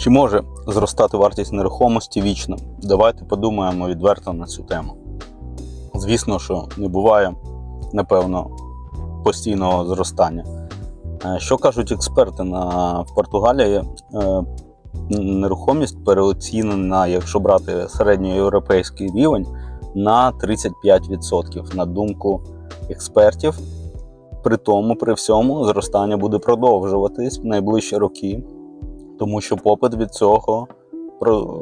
Чи може зростати вартість нерухомості вічно? Давайте подумаємо відверто на цю тему. Звісно, що не буває, напевно, постійного зростання. Е, Що кажуть експерти на в Португалії? е, Нерухомість переоцінена, якщо брати середньоєвропейський рівень, на 35%. На думку експертів, при тому, при всьому, зростання буде продовжуватись в найближчі роки, тому що попит від цього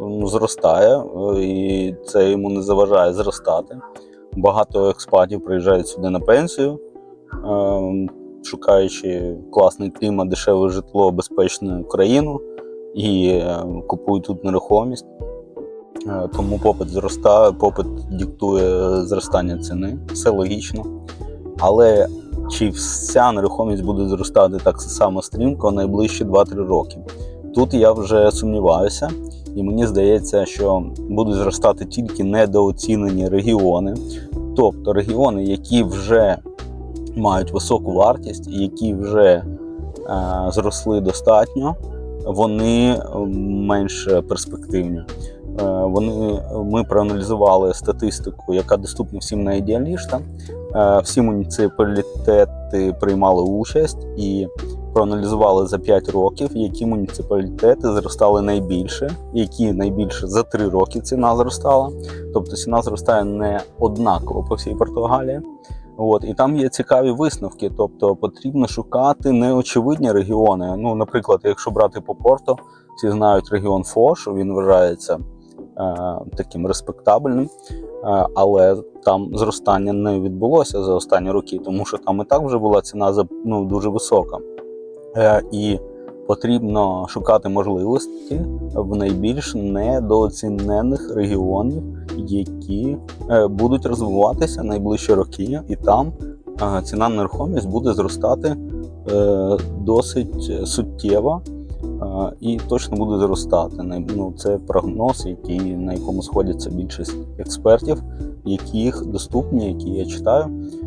ну, зростає, е, і це йому не заважає зростати. Багато експатів приїжджають сюди на пенсію, е, шукаючи класний клімат, дешеве житло, безпечну країну і е, купують тут нерухомість. Тому попит зростає, попит диктує зростання ціни, все логічно. Але чи вся нерухомість буде зростати так само стрімко найближчі 2-3 роки? Тут я вже сумніваюся, і мені здається, що будуть зростати тільки недооцінені регіони, тобто регіони, які вже мають високу вартість, які вже е, зросли достатньо, вони е, менш перспективні. Е, Вони, ми проаналізували статистику, яка доступна всім найідеаліше. Е, Всі муніципалітети приймали участь і проаналізували за 5 років, які муніципалітети зростали найбільше, які найбільше за 3 роки ціна зростала. Тобто ціна зростає не однаково по всій Португалії. От, і там є цікаві висновки. Тобто потрібно шукати неочевидні регіони. Ну, наприклад, якщо брати по Порто, всі знають регіон Фош, він вважається е, таким респектабельним, е, але там зростання не відбулося за останні роки, тому що там і так вже була ціна за, ну, дуже висока. Е, і потрібно шукати можливості в найбільш недооцінених регіонів, які е, будуть розвиватися найближчі роки, і там е, ціна на нерухомість буде зростати досить суттєво і точно буде зростати. Ну, це прогноз, який, на якому сходяться більшість експертів, яких доступні, які я читаю.